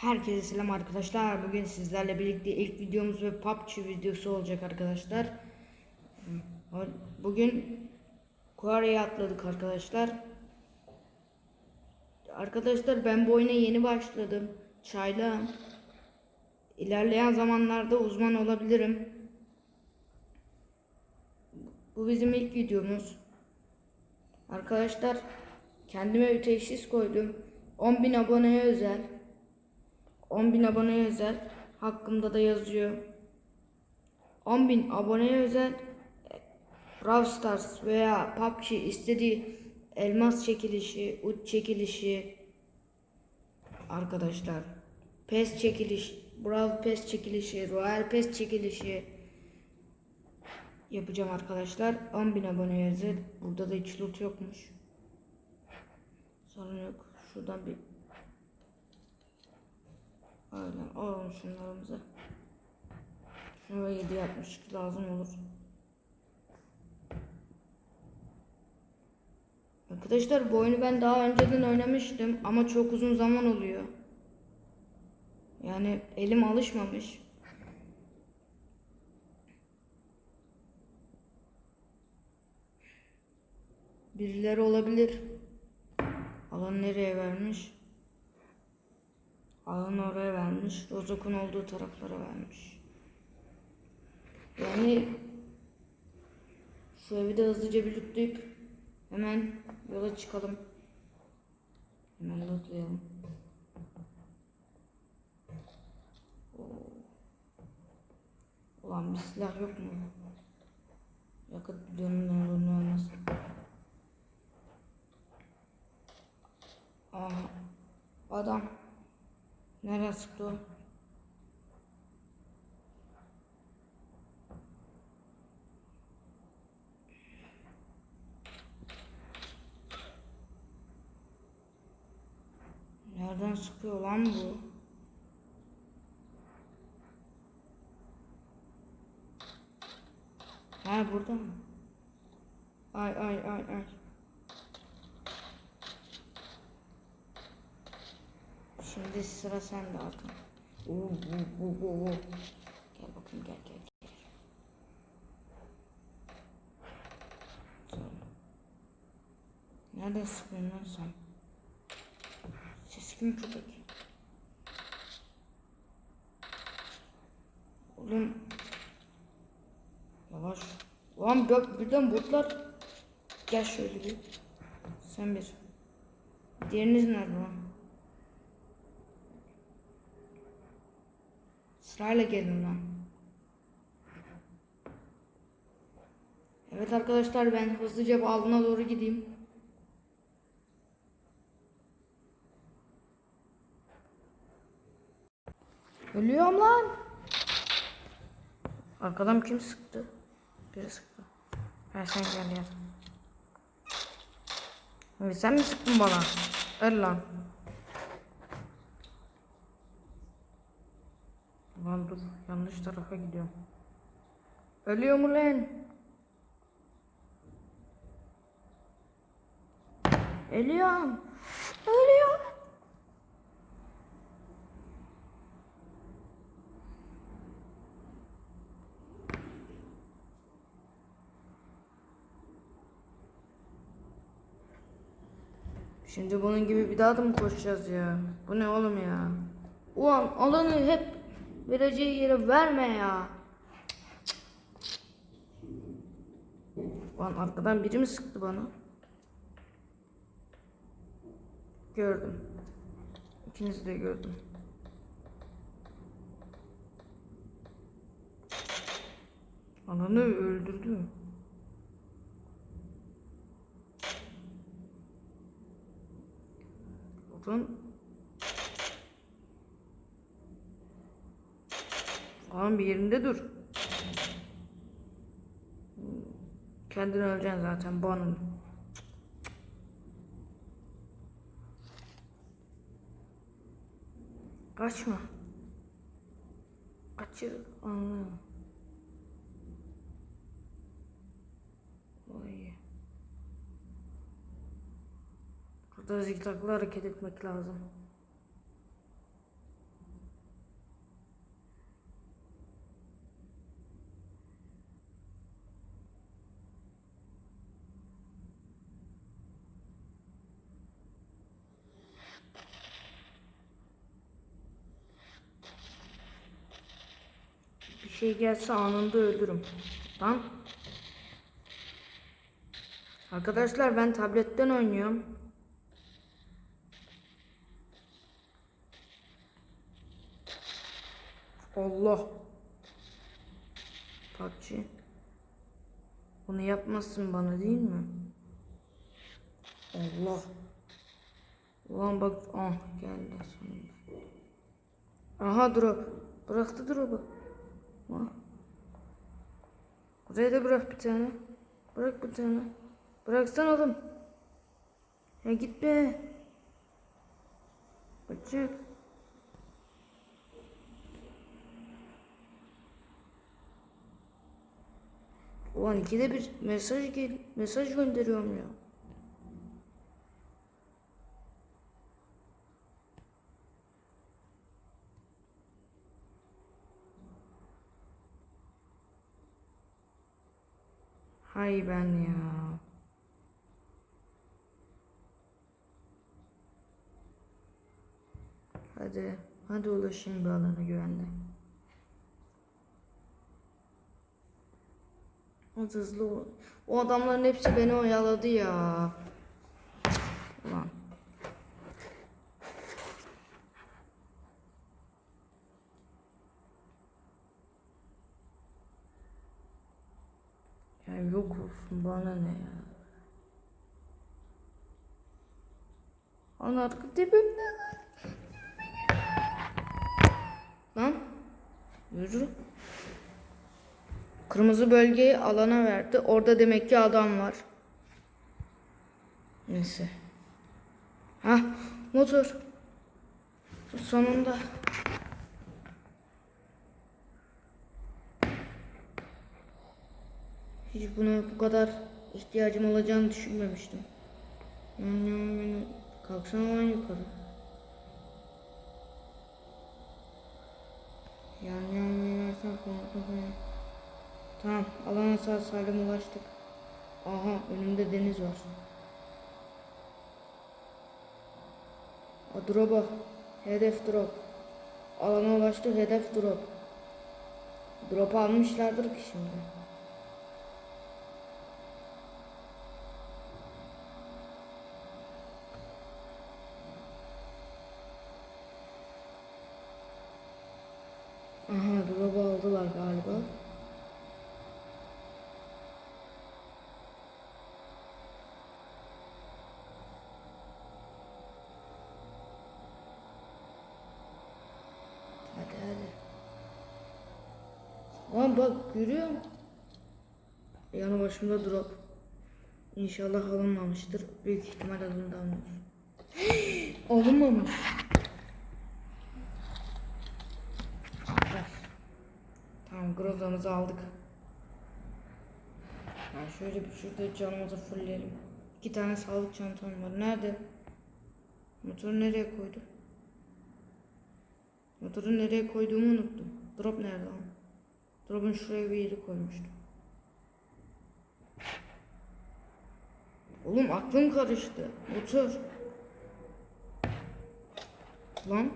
Herkese selam arkadaşlar. Bugün sizlerle birlikte ilk videomuz ve PUBG videosu olacak arkadaşlar. Bugün Kore'ye atladık arkadaşlar. Arkadaşlar ben bu oyuna yeni başladım. Çaylağım. İlerleyen zamanlarda uzman olabilirim. Bu bizim ilk videomuz. Arkadaşlar kendime bir teşhis koydum. 10.000 aboneye özel. 10.000 aboneye özel. Hakkımda da yazıyor. 10.000 aboneye özel. Brawl Stars veya PUBG istediği elmas çekilişi, uç çekilişi arkadaşlar. PES çekiliş, Brawl PES çekilişi, Royal PES çekilişi yapacağım arkadaşlar. 10.000 aboneye özel. Burada da hiç loot yokmuş. Sorun yok. Şuradan bir Aynen alalım şunlarımızı. Şuna 7 yapmış lazım olur. Arkadaşlar bu oyunu ben daha önceden oynamıştım ama çok uzun zaman oluyor. Yani elim alışmamış. Birileri olabilir. Alan nereye vermiş? Alanı oraya vermiş. Rozok'un olduğu taraflara vermiş. Yani şu evi de hızlıca bir lootleyip hemen yola çıkalım. Hemen lootlayalım. Oo. Ulan bir silah yok mu? Yakıt bidonunun olduğunu olmasın. Aha. Adam. Nereye sıktı? Nereden sıkıyor lan bu? Ha burada mı? Ay ay ay ay. Şimdi sıra sende Hakan. Oo, oo, oo. Gel bakayım gel gel gel. Nereden sıkıyorsun lan sen? Ses kim köpek? Oğlum. Yavaş. Ulan bak birden botlar. Gel şöyle bir. Sen bir. Diğeriniz nerede lan? Sırayla gelin lan. Evet arkadaşlar ben hızlıca bu alana doğru gideyim. Ölüyorum lan. Arkadan kim sıktı? Biri sıktı. Ha sen gel. Evet, sen mi sıktın bana? Öl lan. Lan dur yanlış tarafa gidiyorum. Ölüyor mu lan? Ölüyorum. Ölüyorum. Şimdi bunun gibi bir daha da mı koşacağız ya? Bu ne oğlum ya? Ulan alanı hep vereceği yere verme ya. Ulan arkadan biri mi sıktı bana? Gördüm. İkinizi de gördüm. Ananı öldürdü. Oğlum Oğlum bir yerinde dur. Kendini öleceksin zaten bu anın. Kaçma. Kaçır. Anlıyorum. Vay. Burada zikzaklı hareket etmek lazım. Şey gelse anında öldürürüm. Lan. Arkadaşlar ben tabletten oynuyorum. Allah. PUBG. Bunu yapmazsın bana değil mi? Allah. Ulan bak ah geldi sonunda. Aha drop. Bıraktı drop'u. Ah. Buraya da bırak bir tane. Bırak bir tane. Bıraksan oğlum. Ya gitme. Açık. Ulan ikide bir mesaj gel mesaj gönderiyorum ya. Ben ya. Hadi, hadi ulaşayım bir alana güvenle. Az hızlı. O adamların hepsi beni oyaladı ya. Ulan. Ya yok olsun bana ne ya. Ana arka dibimde lan. Yürü. Kırmızı bölgeyi alana verdi. Orada demek ki adam var. Neyse. Ha motor. Sonunda. Hiç buna bu kadar ihtiyacım olacağını düşünmemiştim. Yan yan yan. Kalksana lan yukarı. Yan yan yan. Sen korkma. Tamam, alana sağ salim ulaştık. Aha, önümde deniz var. A. Hedef drop. Alana ulaştı, hedef drop. Drop almışlardır ki şimdi. Aha, aldılar galiba. Hadi hadi. Lan bak görüyor musun? Yanı başımda drop. İnşallah alınmamıştır. Büyük ihtimal alındı alınır. Alınmamış. Grozamızı aldık. Yani şöyle bir şurada canımızı fullleyelim. İki tane sağlık çantam var. Nerede? Motoru nereye koydu? Motoru nereye koyduğumu unuttum. Drop nerede lan? Drop'un şuraya bir yeri koymuştum. Oğlum aklım karıştı. Motor. Lan.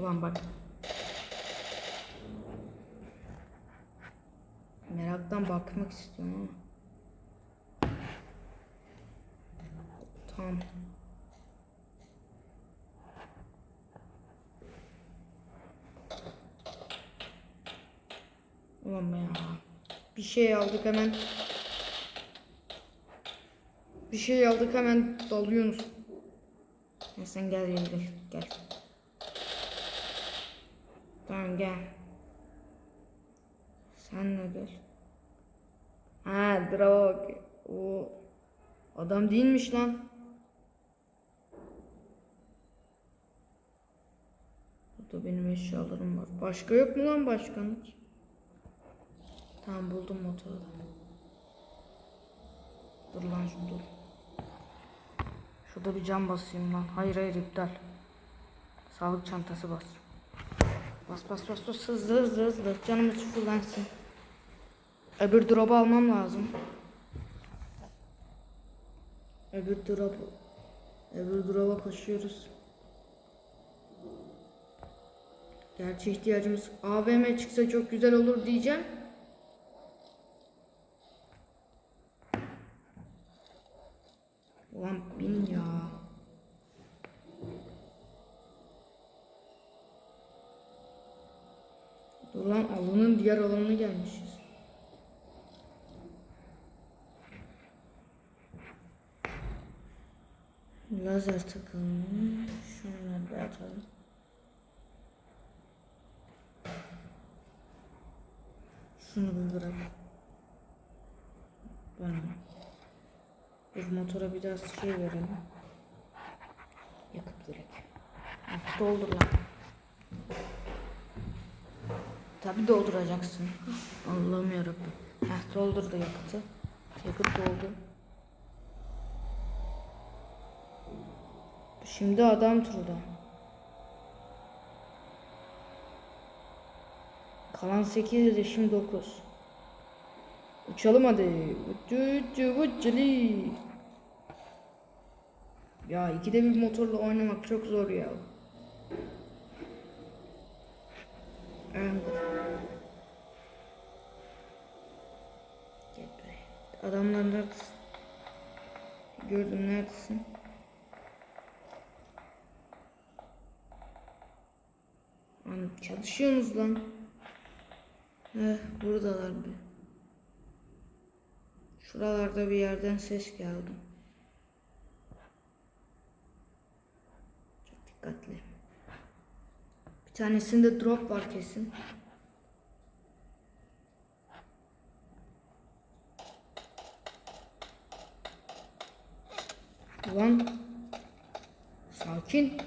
Ulan bak. Meraktan bakmak istiyorum ama. Tamam. Ulan ya. Bir şey aldık hemen. Bir şey aldık hemen dalıyorsunuz. Sen gel gel gel. Gel. Tamam gel. Sen de gel. Ha bravo. O adam değilmiş lan. Burada benim eşyalarım var. Başka yok mu lan başkan hiç? Tamam buldum motoru. Dur lan şimdi dur. Şurada bir cam basayım lan. Hayır hayır iptal. Sağlık çantası bas. Bas bas bas bas hızlı hızlı hızlı. Canımız sıfırlansın. Öbür drop'u almam lazım. Öbür drop Öbür drop'a koşuyoruz. Gerçi ihtiyacımız AVM çıksa çok güzel olur diyeceğim. Ulan bin ya. Dur lan avlunun diğer alanına gelmişiz. Lazer takılmış. Şunları bir atalım. Şunu bir bırak. Bana. Dur motora bir daha şey verelim. Yakıt gerek. Ah, doldur lan. Tabi dolduracaksın. Allah'ım yarabbim. Heh doldurdu yakıtı. Yakıt doldu. Şimdi adam turda. Kalan 8 reşim 9. Uçalım hadi. Uçu uçu uçuli. Ya ikide bir motorla oynamak çok zor ya. Evet. Adamlar neredesin? Gördüm neredesin? Lan çalışıyorsunuz lan. Eh buradalar bir. Şuralarda bir yerden ses geldi. Çok dikkatli. Bir tanesinde drop var kesin. Ulan sakin.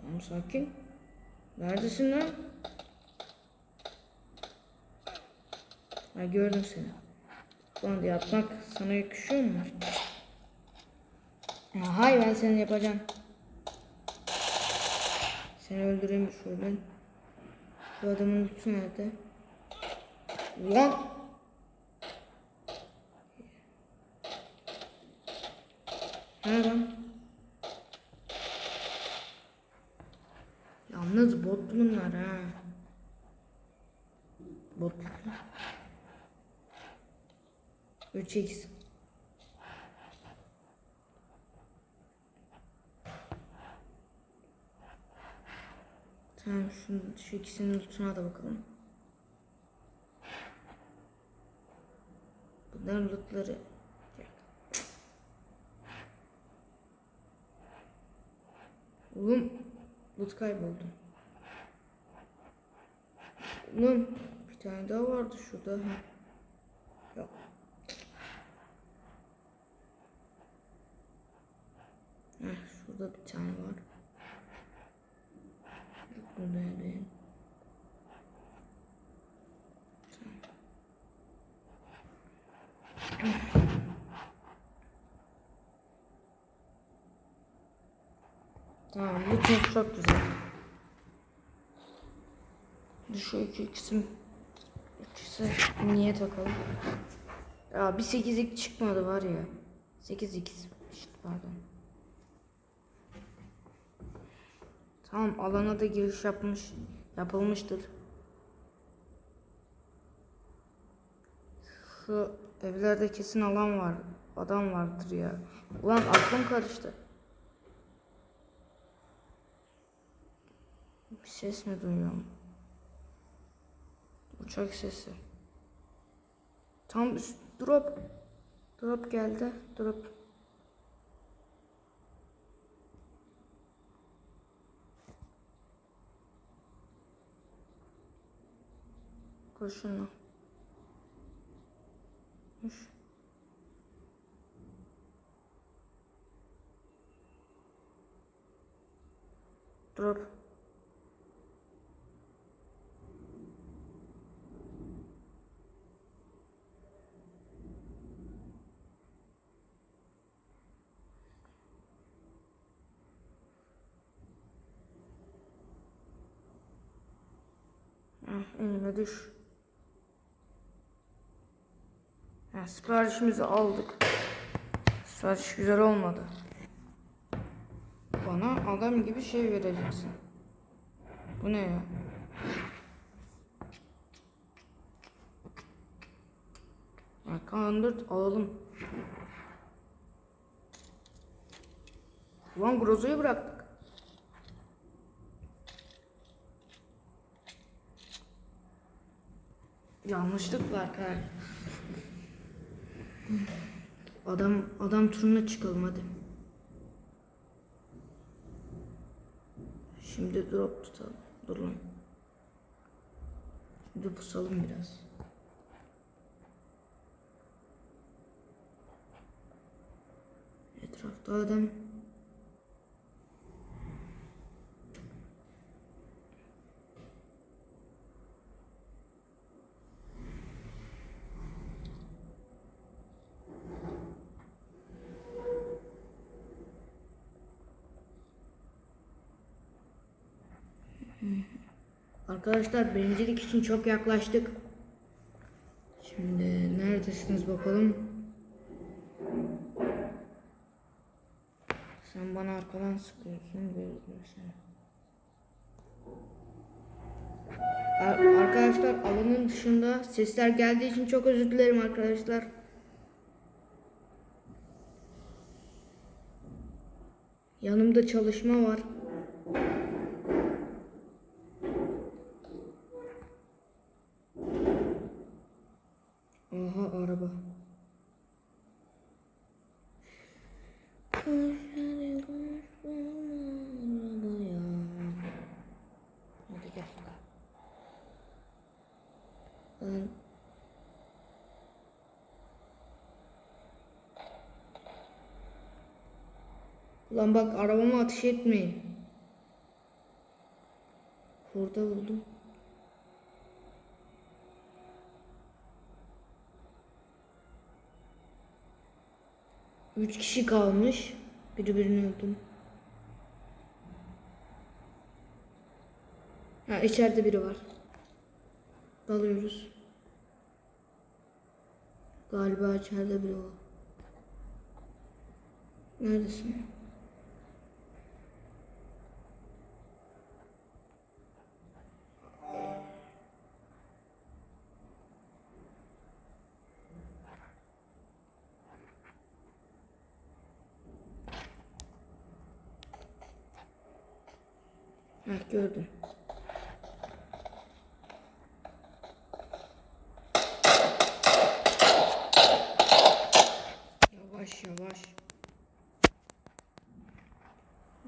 Tamam sakin. Neredesin lan? Ha gördüm seni. Ulan yapmak sana yakışıyor mu? Ya hay ben seni yapacağım. Seni öldüreyim şuradan. Bu adamın lütfu nerede? Ulan! Ne lan? Yalnız bot bunlar ha. Bot. 3x. Tamam şu, şu ikisinin lootuna da bakalım. Bunların lootları. Oğlum loot kayboldu. Oğlum bir tane daha vardı şurada. Yok. Heh, şurada bir tane var. Burada değil. Tamam bu çok çok güzel. Şu iki ikisi ikisi niye takalım? Ya bir 8'lik çıkmadı var ya. 8 x işte pardon. Tamam alana da giriş yapmış yapılmıştır. Şu evlerde kesin alan var. Adam vardır ya. Ulan aklım karıştı. Bir ses mi duyuyorum? Uçak sesi. Tam üst drop. Drop geldi. Drop. Koşun. Koş. Drop. Heh, önüme düş. Ha, siparişimizi aldık. Sipariş güzel olmadı. Bana adam gibi şey vereceksin. Bu ne ya? Arkadan dört alalım. Ulan Grozo'yu bıraktık. Yanlışlık var arkadaşlar. Adam adam turuna çıkalım hadi. Şimdi drop tutalım. Dur lan. Şimdi pusalım biraz. Etrafta adam. Arkadaşlar birincilik için çok yaklaştık. Şimdi neredesiniz bakalım. Sen bana arkadan sıkıyorsun. Gördüm seni. Ar- Arkadaşlar alanın dışında sesler geldiği için çok özür dilerim arkadaşlar. Yanımda çalışma var. Aha araba. Hadi gel. Lan. Lan bak arabama ateş etmeyin. Burada buldum. Üç kişi kalmış. Biri birini öldüm. Ha içeride biri var. Dalıyoruz. Galiba içeride biri var. Neredesin? Gördüm. Yavaş yavaş.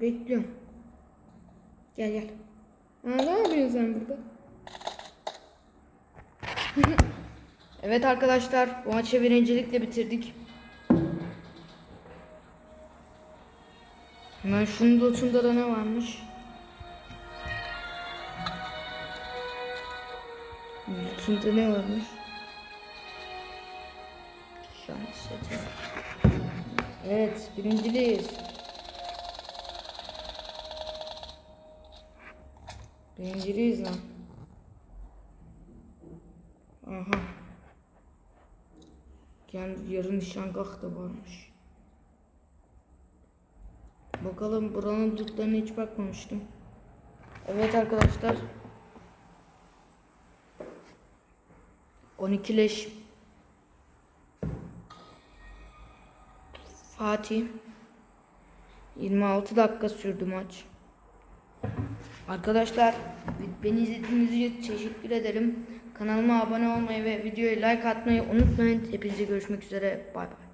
Bekliyorum. Gel gel. Aa, ne yapıyorsun sen burada? evet arkadaşlar bu maçı birincilikle bitirdik. Hemen şunun lootunda da ne varmış? Lootunda ne varmış? Evet birinciliyiz. Birinciliyiz lan. Aha. Kendi yarı nişangah da varmış. Bakalım buranın lootlarına hiç bakmamıştım. Evet arkadaşlar. 12 leş. Fatih. 26 dakika sürdü maç. Arkadaşlar beni izlediğiniz için teşekkür ederim. Kanalıma abone olmayı ve videoyu like atmayı unutmayın. Hepinize görüşmek üzere. Bay bay.